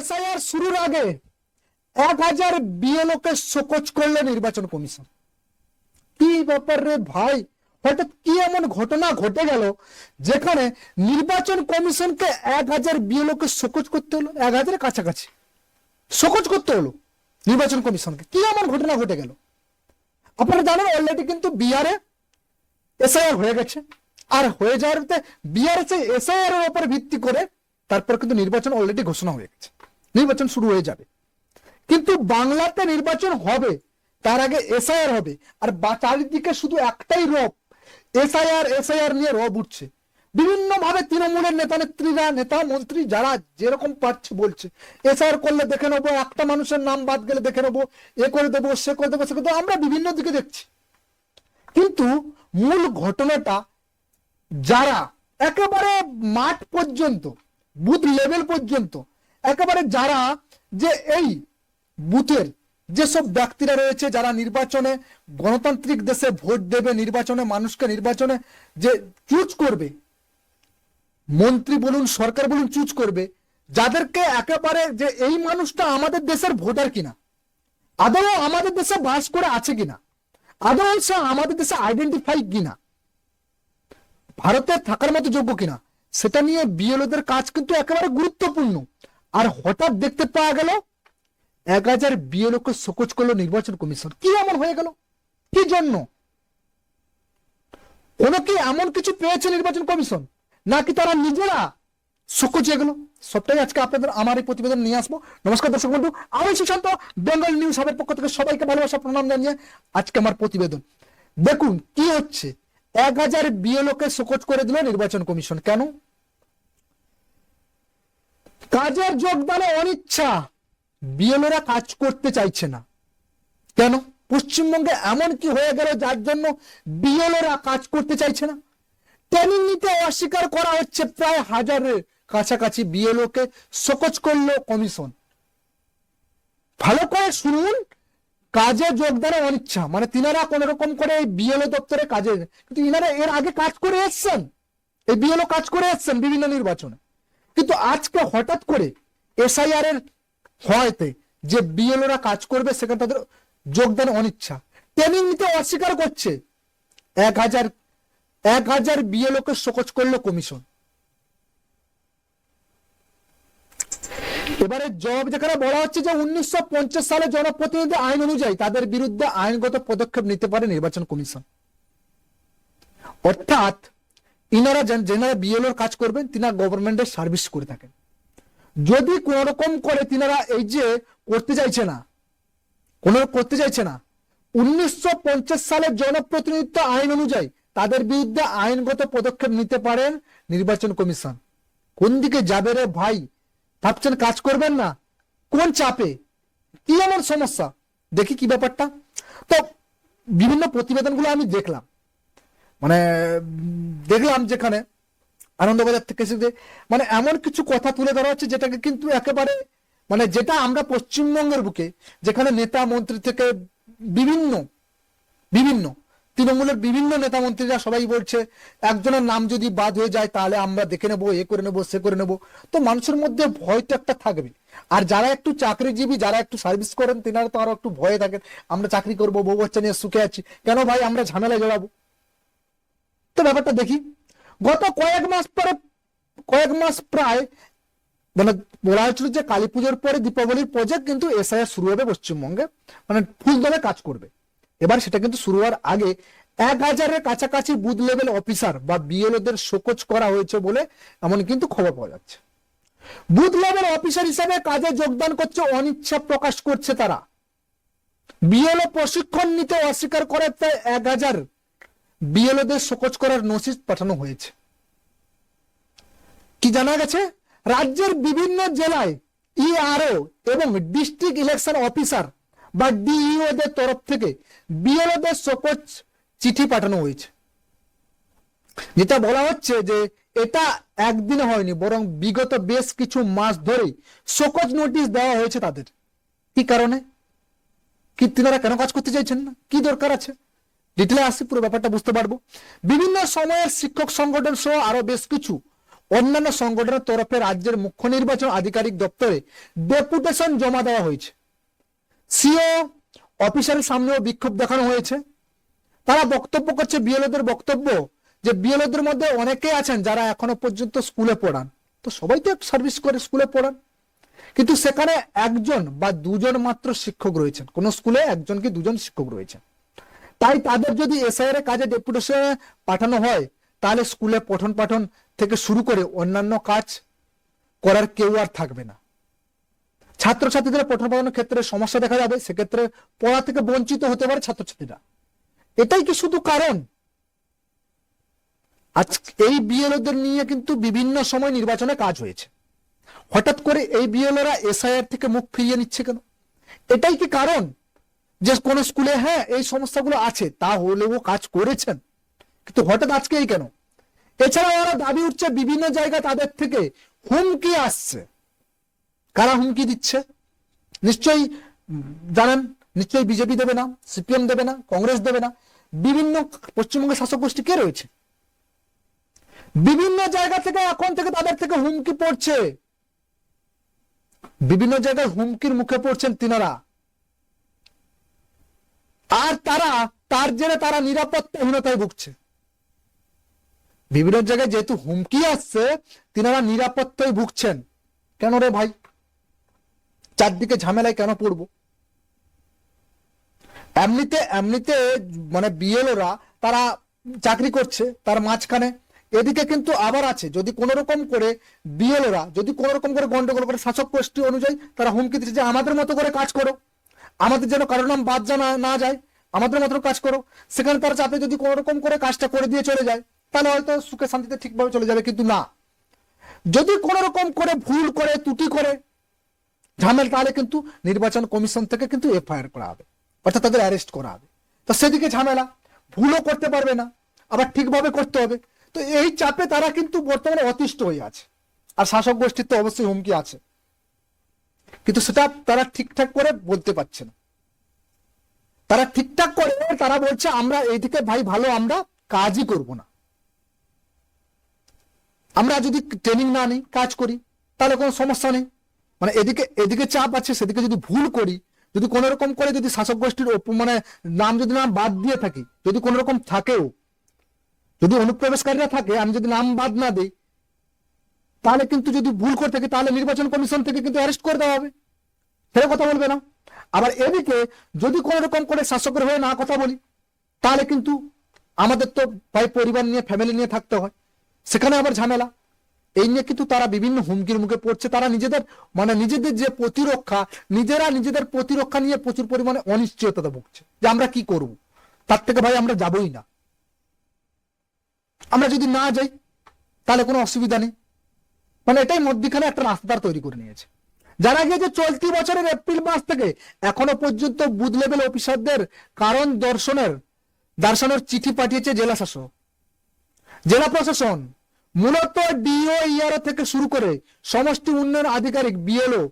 SIR শুরুর আগে এক হাজার বিএলওকে শোকজ করল নির্বাচন কমিশন। কি ব্যাপার রে ভাই? হঠাৎ কি এমন ঘটনা ঘটে গেল যেখানে নির্বাচন কমিশনকে এক হাজার বিএলওকে শোকজ করতে হলো, এক হাজারের কাছাকাছি শোকজ করতে হলো নির্বাচন কমিশনকে। কি এমন ঘটনা ঘটে গেল? আপনারা জানেন অলরেডি কিন্তু বিহারে এসআইআর হয়ে গেছে। আর হয়ে যাওয়ার বিহারে সেই এসআইআর এর উপর ভিত্তি করে তারপর কিন্তু নির্বাচন অলরেডি ঘোষণা হয়ে গেছে। নির্বাচন শুরু হয়ে যাবে। কিন্তু বাংলাতে নির্বাচন হবে, তার আগে এসআইআর হবে। আর চারিদিকে শুধু একটাই রব। এসআইআর এসআইআর নিয়ে রব উঠছে। বিভিন্ন ভাবে তৃণমূলের নেতা, নেত্রীরা, নেতা, মন্ত্রী যারা যেরকম পাচ্ছে বলছে। এসআইআর করলে দেখে নেব, একটা মানুষের নাম বাদ গেলে দেখে নেব, এ করে দেবো, সে করে দেবো, সে করে আমরা বিভিন্ন দিকে দেখছি। কিন্তু মূল ঘটনাটা যারা একেবারে মাঠ পর্যন্ত, বুথ লেভেল পর্যন্ত একেবারে যারা যে এই বুথের যেসব ব্যক্তিরা রয়েছে যারা নির্বাচনে গণতান্ত্রিক দেশে ভোট দেবে, নির্বাচনে মানুষকে নির্বাচনে যে চুজ করবে, মন্ত্রী বলুন, সরকার বলুন চুজ করবে, যাদেরকে একেবারে যে এই মানুষটা আমাদের দেশের ভোটার কিনা, আদৌ আমাদের দেশে বাস করে আছে কিনা, আদৌ সে আমাদের দেশে আইডেন্টিফাই কিনা, ভারতে থাকার মতো যোগ্য কিনা, সেটা নিয়ে বিএলওদের কাজ কিন্তু একেবারে গুরুত্বপূর্ণ। আর হঠাৎ দেখতে পাওয়া গেল, এক হাজার বিএলওকে শোকজ করল নির্বাচন কমিশন। কি এমন হয়ে গেল? কি জন্য? কি এমন কিছু পেয়েছে নির্বাচন কমিশন? নাকি তারা নিজেরা শোকজ হয়ে গেল? সবটাই আজকে আপনাদের আমার এই প্রতিবেদন নিয়ে আসব। নমস্কার দর্শক বন্ধু, আমি সুশান্ত, বেঙ্গল নিউজ হাবের পক্ষ থেকে সবাইকে ভালোবাসা, প্রণাম জানিয়ে আজকে আমার প্রতিবেদন। দেখুন, কি হচ্ছে? এক হাজার বিয়ে বিএলওকে শোকজ করে দিল নির্বাচন কমিশন। কেন? কাজের যোগদানে অনিচ্ছা। বিএলওরা কাজ করতে চাইছে না। কেন? পশ্চিমবঙ্গে এমন কি হয়ে গেল যার জন্য বিএলওরা কাজ করতে চাইছে না? ট্রেনিং নিতে অস্বীকার করা হচ্ছে প্রায় হাজারের কাছাকাছি বিএলও কে শোকজ করল কমিশন। ভালো করে শুনুন, কাজে যোগদানে অনিচ্ছা। মানে তিনারা কোন রকম করে এই বিএলও দপ্তরে কাজে কিন্তু ইনারা এর আগে কাজ করে এসছেন। এই বিএলও কাজ করে এসছেন বিভিন্ন নির্বাচনে। কিন্তু আজকে হঠাৎ করে এসআইআর এর হয়তে যে বিএলওরা কাজ করবে, সেখানে তাদের যোগদান অনিচ্ছা। ট্রেনিং নিতে অস্বীকার করছে। এক হাজার এক হাজার বিএলও কে শোকজ করল কমিশন এবারে জবাব যেখানে বলা হচ্ছে যে উনিশশো পঞ্চাশ সালে জনপ্রতিনিধি আইন অনুযায়ী তাদের বিরুদ্ধে আইনগত পদক্ষেপ নিতে পারে নির্বাচন কমিশন। অর্থাৎ ইনারা যেন- যেনারা বিএলওর কাজ করবেন তিনারা গভর্নমেন্টের সার্ভিস করে থাকেন। যদি কোন রকম করে তিনারা এই যে করতে চাইছে না কোন করতে চাইছে না, উনিশশো পঞ্চাশ সালের জনপ্রতিনিধিত্ব আইন অনুযায়ী তাদের বিরুদ্ধে আইনগত পদক্ষেপ নিতে পারেন নির্বাচন কমিশন। কোন দিকে যাবে রে ভাই? ভাবছেন কাজ করবেন না? কোন চাপে? কি এমন সমস্যা? দেখি কি ব্যাপারটা। তো বিভিন্ন প্রতিবেদনগুলো আমি দেখলাম। মানে দেখলাম যেখানে, আনন্দবাজার থেকে এসে মানে এমন কিছু কথা তুলে ধরা হচ্ছে যেটাকে কিন্তু একেবারে মানে যেটা আমরা পশ্চিমবঙ্গের বুকে, যেখানে নেতা মন্ত্রী থেকে বিভিন্ন বিভিন্ন, তৃণমূলের বিভিন্ন নেতা মন্ত্রীরা সবাই বলছে, একজনের নাম যদি বাদ হয়ে যায় তাহলে আমরা দেখে নেব, এ করে নেব, সে করে নেব। তো মানুষের মধ্যে ভয় তো একটা থাকবে আর যারা একটু চাকরিজীবী, যারা একটু সার্ভিস করেন, তেনারা তো আরও একটু ভয়ে থাকেন, আমরা চাকরি করব, বউ বাচ্চা নিয়ে সুখে আছি। কেন ভাই, আমরা ঝামেলায় জড়াবো? ব্যাপারটা দেখি। গত কয়েক মাস পরে, কয়েক মাস প্রায় মানে বলা হয়েছিল যে কালী পুজোর পরে দীপাবলির প্রজেক্ট কিন্তু এসআইআর শুরু হবে পশ্চিমবঙ্গে মানে ফুলদমে কাজ করবে। এবার সেটা কিন্তু শুরু হওয়ার আগে এক হাজারের কাছাকাছি বুথ লেভেল অফিসার বা বিএলওদের শোকজ করা হয়েছে বলে এমন কিন্তু খবর পাওয়া যাচ্ছে। বুথ লেভেল অফিসার হিসাবে কাজে যোগদান করছে অনিচ্ছা প্রকাশ করছে তারা। বিএলও প্রশিক্ষণ নিতে অস্বীকার করে এক হাজার বিএলওদের শোকজ করার নোটিশ পাঠানো হয়েছে। কি জানা গেছে? রাজ্যের বিভিন্ন জেলায় ইআরও এবং ডিস্ট্রিক্ট ইলেকশন অফিসার বা ডিইও দের তরফ থেকে বিএলওদের শোকজ চিঠি পাঠানো হয়েছে। যেটা বলা হচ্ছে যে এটা একদিন হয়নি, বরং বিগত বেশ কিছু মাস ধরেই শোকজ নোটিশ দেওয়া হয়েছে তাদের। কি কারণে? কি তিনারা কেন কাজ করতে চাইছেন না? কি দরকার আছে? ডিটেলে আসি পুরো ব্যাপারটা বুঝতে পারব। বিভিন্ন সময়ের শিক্ষক সংগঠন সহ আরও বেশ কিছু। অন্যান্য সংগঠনের তরফে রাজ্যের মুখ্য নির্বাচন আধিকারিক দপ্তরে ডেপুটেশন জমা দেওয়া হয়েছে। সিও, অফিসারের সামনেও বিক্ষোভ দেখানো হয়েছে। তারা বক্তব্য করছে বিএলওদের বক্তব্য যে বিএলওদের মধ্যে অনেকেই আছেন যারা এখনও পর্যন্ত স্কুলে পড়ান। তো সবাই তো সার্ভিস করে, স্কুলে পড়ান। কিন্তু সেখানে একজন বা দুজন মাত্র শিক্ষক রয়েছেন। কোন স্কুলে একজন কি দুজন শিক্ষক রয়েছেন? তাই তাদের যদি এসআইআর এর কাজে ডেপুটেশনে পাঠানো হয়, তাহলে স্কুলে পঠন পাঠন থেকে শুরু করে অন্যান্য কাজ করার কেউ আর থাকবে না। ছাত্রছাত্রীদের পঠন পাঠনের ক্ষেত্রে সমস্যা দেখা যাবে, সেক্ষেত্রে পড়া থেকে বঞ্চিত হতে পারে ছাত্রছাত্রীরা। এটাই কি শুধু কারণ? আজ এই বিএলওদের নিয়ে কিন্তু বিভিন্ন সময় নির্বাচনে কাজ হয়েছে। হঠাৎ করে এই বিএলওরা এসআইআর থেকে মুখ ফিরিয়ে নিচ্ছে কেন? এটাই কি কারণ? যে কোন স্কুলে হ্যাঁ এই সমস্যাগুলো আছে তা হলেও কাজ করেছেন। কিন্তু হঠাৎ আজকে এই কেন? এছাড়া ওরা দাবি উঠছে, বিভিন্ন জায়গায় তাদের থেকে হুমকি আসছে। কারা হুমকি দিচ্ছে? নিশ্চয়ই জানেন, নিশ্চয়ই বিজেপি দেবে না, সিপিএম দেবে না, কংগ্রেস দেবে না। বিভিন্ন পশ্চিমবঙ্গের শাসক গোষ্ঠী কে রয়েছে? বিভিন্ন জায়গা থেকে, এখন থেকে তাদের থেকে হুমকি পড়ছে। বিভিন্ন জায়গায় হুমকির মুখে পড়ছেন তিনারা। তারা, তার জেরে তারা নিরাপত্তাহীনতায় ভুগছে। বিভিন্ন জায়গায় যেহেতু হুমকি আসছে, তিনারা নিরাপত্তায় ভুগছেন। কেন রে ভাই? চারদিকে ঝামেলায় কেন পড়ব? এমনিতে এমনিতে মানে বিএলওরা তারা চাকরি করছে তার মাঝখানে। এদিকে কিন্তু আবার আছে, যদি কোনো রকম করে বিএলওরা, যদি কোনো রকম করে গন্ডগোল করে শাসক গোষ্ঠী অনুযায়ী তারা হুমকি দিচ্ছে যে আমাদের মতো করে কাজ করো। আমাদের যেন কারোর নাম বাদ জানা না যায়। আমাদের মতো কাজ করো। সেখানে তার চাপে যদি কোনো রকম করে কাজটা করে দিয়ে চলে যায়, তাহলে হয়তো সুখে শান্তিতে ঠিকভাবে চলে যাবে, কিন্তু না। যদি কোনো রকম করে ভুল করে, ত্রুটি করে, ঝামেল, তাহলে কিন্তু নির্বাচন কমিশন থেকে কিন্তু এফআইআর করা হবে, অর্থাৎ তাদের অ্যারেস্ট করা হবে। তো সেদিকে ঝামেলা, ভুলও করতে পারবে না, আবার ঠিকভাবে করতে হবে। তো এই চাপে তারা কিন্তু বর্তমানে অতিষ্ঠ হয়ে আছে, আর শাসক গোষ্ঠীর তো অবশ্যই হুমকি আছে। কিন্তু সেটা তারা ঠিকঠাক করে বলতে পারছে না। তারা ঠিকঠাক করে তারা বলছে, আমরা এইদিকে ভাই ভালো, আমরা কাজই করব না। আমরা যদি ট্রেনিং না নিই, কাজ করি, তাহলে কোনো সমস্যা নেই। মানে এদিকে এদিকে চাপ আছে, সেদিকে যদি ভুল করি, যদি কোনো রকম করে যদি শাসক গোষ্ঠীর মানে নাম যদি নাম বাদ দিয়ে থাকি, যদি কোনো রকম থাকেও, যদি অনুপ্রবেশকারীরা থাকে, আমি যদি নাম বাদ না দিই, তাহলে কিন্তু যদি ভুল করে থাকি, তাহলে নির্বাচন কমিশন থেকে কিন্তু অ্যারেস্ট করে দেওয়া হবে। সেটা কথা বলবে না। আবার এদিকে যদি কোনো রকম করে শাসকের হয়ে না কথা বলি, তাহলে কিন্তু আমাদের তো ভাই পরিবার নিয়ে ফ্যামিলি নিয়ে থাকতে হয়। সেখানে আবার ঝামেলা। এই নিয়ে কিন্তু তারা বিভিন্ন হুমকির মুখে পড়ছে। তারা নিজেদের মানে নিজেদের যে প্রতিরক্ষা, নিজেরা নিজেদের প্রতিরক্ষা নিয়ে প্রচুর পরিমাণে অনিশ্চয়তা ভুগছে যে আমরা কি করব। তার থেকে ভাই আমরা যাবই না। আমরা যদি না যাই, তাহলে কোনো অসুবিধা নেই। মানে এটাই মধ্যখানে একটা রাস্তা তৈরি করে নিয়েছে। যারা গিয়ে যে চলতি বছরের এপ্রিল মাস থেকে এখনও পর্যন্ত বুথ লেভেল অফিসারদের কারণ দর্শনের দর্শনের চিঠি পাঠিয়েছে জেলা শাসক। জেলা প্রশাসন, মূলত ডিও ইআরও থেকে শুরু করে সমষ্টি উন্নয়ন আধিকারিক বিএলও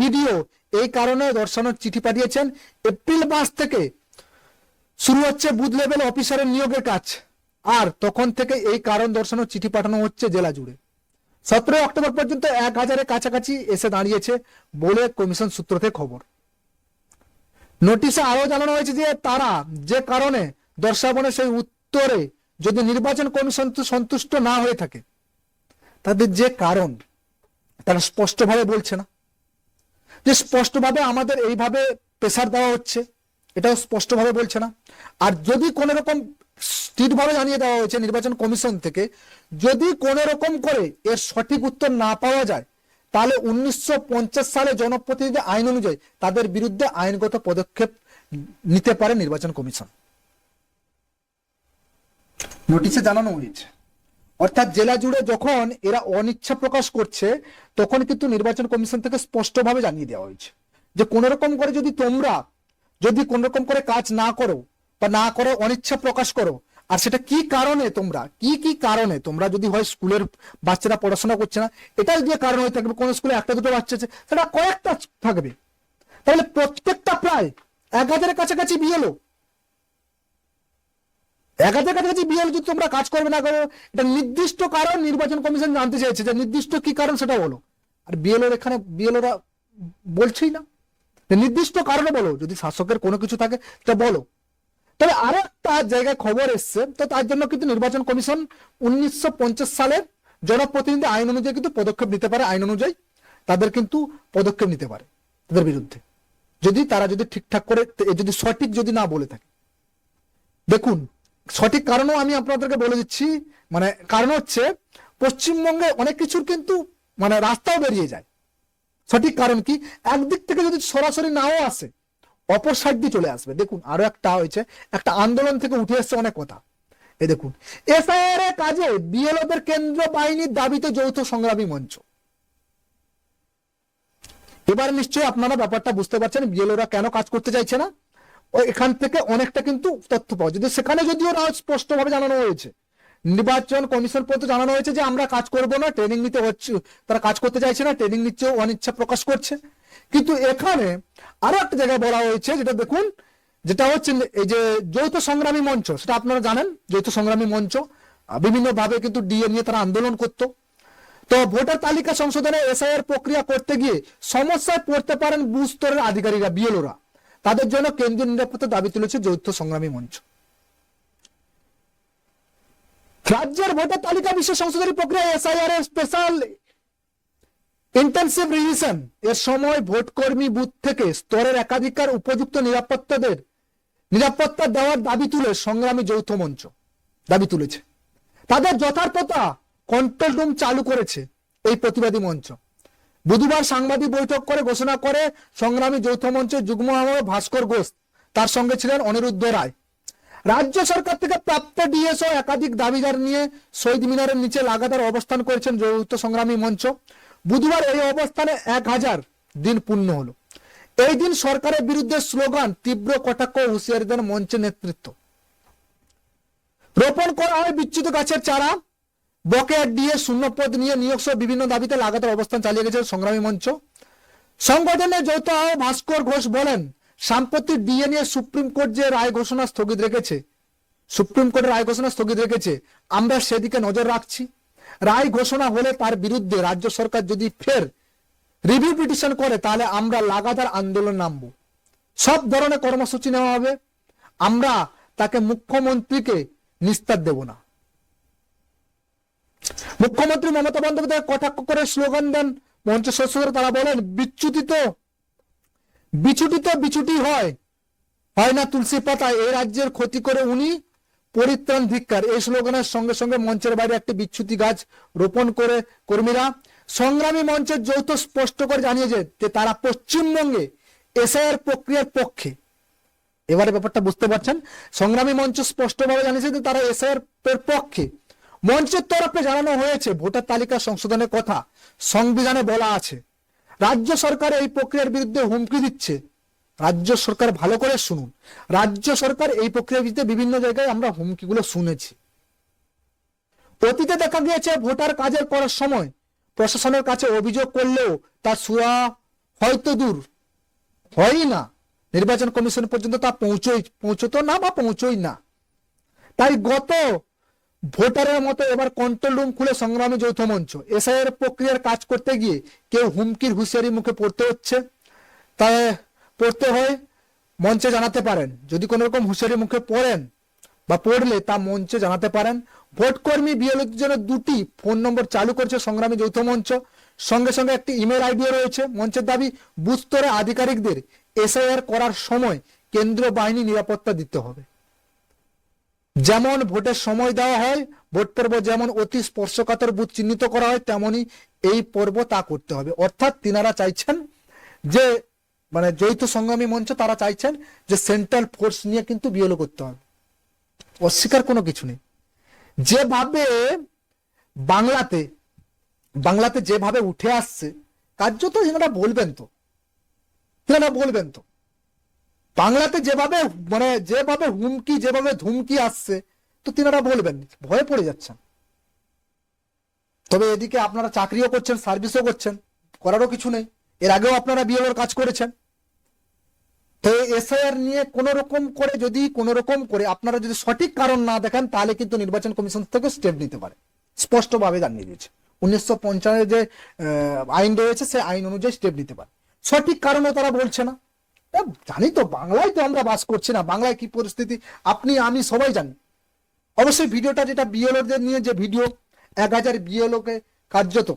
বিডিও এই কারণে দর্শনের চিঠি পাঠিয়েছেন। এপ্রিল মাস থেকে শুরু হচ্ছে বুথ লেভেল অফিসারের নিয়োগের কাজ। আর তখন থেকে এই কারণ দর্শানোর চিঠি পাঠানো হচ্ছে জেলা জুড়ে। সতেরোই অক্টোবর পর্যন্ত এক হাজারের কাছাকাছি এসে দাঁড়িয়েছে বলে কমিশন সূত্র থেকে খবর। নোটিশে আরও জানানো হয়েছে যে তারা যে কারণে দর্শাবনে সেই উত্তরে যদি নির্বাচন কমিশন সন্তুষ্ট না হয়ে থাকে, তাদের যে কারণ, তারা স্পষ্টভাবে বলছে না। যে স্পষ্টভাবে আমাদের এইভাবে প্রেসার দেওয়া হচ্ছে, এটাও স্পষ্টভাবে বলছে না। আর যদি কোনো রকম স্থিরভাবে জানিয়ে দেওয়া হয়েছে নির্বাচন কমিশন থেকে, যদি কোনো রকম করে এর সঠিক উত্তর না পাওয়া যায়, তাহলে উনিশশো সালে জনপ্রতিনিধি আইন অনুযায়ী তাদের বিরুদ্ধে আইনগত পদক্ষেপ নিতে পারে নির্বাচন কমিশন। নোটিশে জানানো হয়েছে। অর্থাৎ জেলা জুড়ে যখন এরা অনিচ্ছা প্রকাশ করছে, তখন কিন্তু নির্বাচন কমিশন থেকে স্পষ্টভাবে জানিয়ে দেওয়া হয়েছে যে কোন রকম করে যদি তোমরা, যদি কোন রকম করে কাজ না করো বা না করো অনিচ্ছা প্রকাশ করো। আর সেটা কি কারণে তোমরা? কি কি কারণে? তোমরা যদি হয় স্কুলের বাচ্চারা পড়াশোনা করছে না, এটাই যদি কারণ হয়ে থাকবে। কোন স্কুলে একটা, দুটো বাচ্চা আছে, সেটা কয়েকটা থাকবে। তাহলে প্রত্যেকটা প্রায় এক হাজারের কাছাকাছি বিয়ে এলো একাধিক কাছাকাছি বিএল যদি তোমরা কাজ করবে না করো, এটা নির্দিষ্ট কারণ নির্বাচন কমিশন জানতে চাইছে যে নির্দিষ্ট কি কারণ সেটা বলো। আর বিএলওর এখানে বিএলওরা বলছেই না। নির্দিষ্ট কারণে বলো, যদি শাসকের কোনো কিছু থাকে, সেটা বলো। তবে আরও একটা জায়গায় খবর এসছে, তো তার জন্য কিন্তু নির্বাচন কমিশন উনিশশো সালের জনপ্রতিনিধি আইন অনুযায়ী কিন্তু পদক্ষেপ নিতে পারে, আইন অনুযায়ী তাদের কিন্তু পদক্ষেপ নিতে পারে তাদের বিরুদ্ধে। যদি তারা যদি ঠিকঠাক করে যদি সঠিক যদি না বলে থাকে। দেখুন, সঠিক কারণও আমি আপনাদেরকে বলে দিচ্ছি মানে কারণ হচ্ছে পশ্চিমবঙ্গে অনেক কিছুর কিন্তু মানে রাস্তাও বেরিয়ে যায়। সঠিক কারণ কি? একদিক থেকে যদি সরাসরি নাও আসে অপর সাইড দিয়ে চলে আসবে। দেখুন, আরও একটা হয়েছে, একটা আন্দোলন থেকে উঠে এসছে অনেক কথা। এই দেখুন এসআইআর এর কাজে বিএলওদের কেন্দ্র বাহিনীর দাবিতে যৌথ সংগ্রামী মঞ্চ। এবার নিশ্চয়ই আপনারা ব্যাপারটা বুঝতে পারছেন বিএলওরা কেন কাজ করতে চাইছে না? এখান থেকে অনেকটা কিন্তু তথ্য পাওয়া যদি সেখানে যদিও না স্পষ্টভাবে জানানো হয়েছে, নির্বাচন কমিশন পর্যন্ত জানানো হয়েছে যে আমরা কাজ করব না ট্রেনিং নিতে হচ্ছে, তারা কাজ করতে চাইছে না ট্রেনিং নিচ্ছে অনিচ্ছা প্রকাশ করছে। কিন্তু এখানে আরও একটা জায়গায় বলা হয়েছে, যেটা দেখুন, যেটা হচ্ছে এই যে যৌথ সংগ্রামী মঞ্চ, সেটা আপনারা জানেন, যৌথ সংগ্রামী মঞ্চ বিভিন্ন ভাবে কিন্তু ডিএ নিয়ে তারা আন্দোলন করতো। তো ভোটার তালিকা সংশোধনে এসআইআর প্রক্রিয়া করতে গিয়ে সমস্যায় পড়তে পারেন বুথ স্তরের আধিকারিকরা, বিএলওরা। তাদের জন্য কেন্দ্রীয় নিরাপত্তা দাবি তুলেছে যৌথ সংগ্রামী মঞ্চ। রাজ্যের ভোটার তালিকা বিশেষ সংশোধনী প্রক্রিয়া এসআইআর এর স্পেশাল ইন্টেন্সিভ রিভিশন এর সময় ভোটকর্মী বুথ থেকে স্তরের একাধিকার উপযুক্ত নিরাপত্তাদের, নিরাপত্তা দেওয়ার দাবি তুলে সংগ্রামী যৌথ মঞ্চ দাবি তুলেছে। তাদের যথার্থতা কন্ট্রোল রুম চালু করেছে এই প্রতিবাদী মঞ্চ। বুধবার সাংবাদিক বৈঠক করে ঘোষণা করে সংগ্রামী যৌথ মঞ্চের যুগ্ম আহ্বায়ক ভাস্কর ঘোষ, তার সঙ্গে ছিলেন অনিরুদ্ধ রায়। রাজ্য সরকার থেকে প্রাপ্ত ডিএসও একাধিক দাবিদার নিয়ে শহীদ মিনারের নিচে লাগাতার অবস্থান করেছেন যৌথ সংগ্রামী মঞ্চ। বুধবার এই অবস্থানে এক হাজার দিন পূর্ণ হলো। এই দিন সরকারের বিরুদ্ধে স্লোগান, তীব্র কটাক্ষ ও হুঁশিয়ারি দেন মঞ্চের নেতৃত্ব। রোপণ করা হয় বিচ্যুত গাছের চারা। বকেয়া ডিএ শূন্য পদ নিয়ে নিয়োগ সহ বিভিন্ন দাবিতে লাগাতার অবস্থান চালিয়ে গেছে সংগ্রামী মঞ্চ। সংগঠনের যৌথ আহ্বায়ক ভাস্কর ঘোষ বলেন, সাম্প্রতিক ডিএ নিয়ে সুপ্রিম কোর্ট যে রায় ঘোষণা স্থগিত রেখেছে, সুপ্রিম কোর্টের রায় ঘোষণা স্থগিত রেখেছে, আমরা সেদিকে নজর রাখছি। রায় ঘোষণা হলে তার বিরুদ্ধে রাজ্য সরকার যদি ফের রিভিউ পিটিশন করে, তাহলে আমরা লাগাতার আন্দোলন নামব। সব ধরনের কর্মসূচি নেওয়া হবে। আমরা তাকে মুখ্যমন্ত্রীকে নিস্তার দেব না। মুখ্যমন্ত্রী মমতা বন্দ্যোপাধ্যায় কটাক্ষ করে স্লোগান দেন, মঞ্চ সদস্যরা তারা বলেন বিচ্যুতিত বিছুটিত বিছুটি হয়। হয় না তুলসী পাতা এই রাজ্যের ক্ষতি করে উনি পরিত্রাণ ধিক্কার এই স্লোগানের সঙ্গে সঙ্গে মঞ্চের বাইরে একটি বিচ্ছুতি গাছ রোপণ করে কর্মীরা সংগ্রামী মঞ্চের যৌথ স্পষ্ট করে জানিয়েছে যে তারা পশ্চিমবঙ্গে এসআইআর প্রক্রিয়ার পক্ষে। এবারে ব্যাপারটা বুঝতে পারছেন? সংগ্রামী মঞ্চ স্পষ্টভাবে জানিয়েছে যে তারা এসআইআর এর পক্ষে। মঞ্চের তরফে জানানো হয়েছে, ভোটার তালিকা সংশোধনের কথা সংবিধানে বলা আছে। রাজ্য সরকার এই প্রক্রিয়ার বিরুদ্ধে হুমকি দিচ্ছে। রাজ্য সরকার ভালো করে শুনুন। রাজ্য সরকার এই প্রক্রিয়ার বিরুদ্ধে বিভিন্ন জায়গায় আমরা হুমকিগুলো শুনেছি। অতীতে দেখা গিয়েছে, ভোটার কাজের করার সময় প্রশাসনের কাছে অভিযোগ করলেও তার সুরা হয়তো দূর। হয়ই না। নির্বাচন কমিশন পর্যন্ত তা পৌঁছই, পৌঁছতো না বা পৌঁছই না। তাই গত ভোটারের মতো এবার কন্ট্রোল রুম খুলে সংগ্রামী যৌথ মঞ্চ, এসআইয়ের প্রক্রিয়ার কাজ করতে গিয়ে কেউ হুমকির হুঁশিয়ারি মুখে পড়তে হচ্ছে। তাই পড়তে হয়, মঞ্চে জানাতে পারেন। যদি কোনো রকম হুঁশিয়ারি মুখে পড়েন বা পড়লে তা মঞ্চে জানাতে পারেন। ভোটকর্মী বিএলওদের জন্য দুটি ফোন নম্বর চালু করেছে সংগ্রামী যৌথ মঞ্চ। সঙ্গে সঙ্গে একটি ইমেল আইডিও রয়েছে। মঞ্চের দাবি বুথ স্তরে আধিকারিকদের এসআইআর করার সময় কেন্দ্রীয় বাহিনী নিরাপত্তা দিতে হবে। যেমন ভোটের সময় দেওয়া হয়, ভোট পর্ব যেমন অতি স্পর্শকাতর বুথ চিহ্নিত করা হয়, তেমনি এই পর্ব তা করতে হবে। অর্থাৎ তিনারা চাইছেন যে মানে যৌথ সংগ্রামী মঞ্চ তারা চাইছেন যে সেন্ট্রাল ফোর্স নিয়ে কিন্তু বিএলও করতে হবে। অস্বীকার কোনো কিছু নেই। যেভাবে বাংলাতে বাংলাতে যেভাবে উঠে আসছে, কার্যত এনারা বলবেন তো। এনারা বলবেন তো। বাংলাতে যেভাবে মানে যেভাবে হুমকি, যেভাবে ধুমকি আসছে, তো তিনারা বলবেন। ভয়ে পড়ে যাচ্ছেন। তবে এদিকে আপনারা চাকরিও করছেন সার্ভিসও করছেন, করারও কিছু নেই। এর আগেও আপনারা বিএলওর কাজ করেছেন। তো এসআইআর নিয়ে কোন রকম করে যদি কোন রকম করে আপনারা যদি সঠিক কারণ না দেখেন, তাহলে কিন্তু নির্বাচন কমিশন থেকে স্টেপ নিতে পারে। স্পষ্টভাবে জানিয়ে দিয়েছে। উনিশশো যে আইন রয়েছে, সেই আইন অনুযায়ী স্টেপ নিতে পারে। সঠিক কারণও তারা বলছে না। জানি তো, বাংলায় তো আমরা বাস করছি না। বাংলায় কি পরিস্থিতি? আপনি, আমি সবাই জানি। অবশ্যই ভিডিওটা যেটা বিএলওদের নিয়ে যে ভিডিও, এক হাজার বিএলওকে কার্যত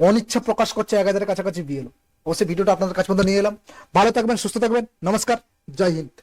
অনিচ্ছা প্রকাশ করছে এক হাজারের কাছাকাছি বিএলও অবশ্যই ভিডিওটা আপনাদের কাছ পর্যন্ত নিয়ে এলাম। ভালো থাকবেন, সুস্থ থাকবেন। নমস্কার, জয় হিন্দ।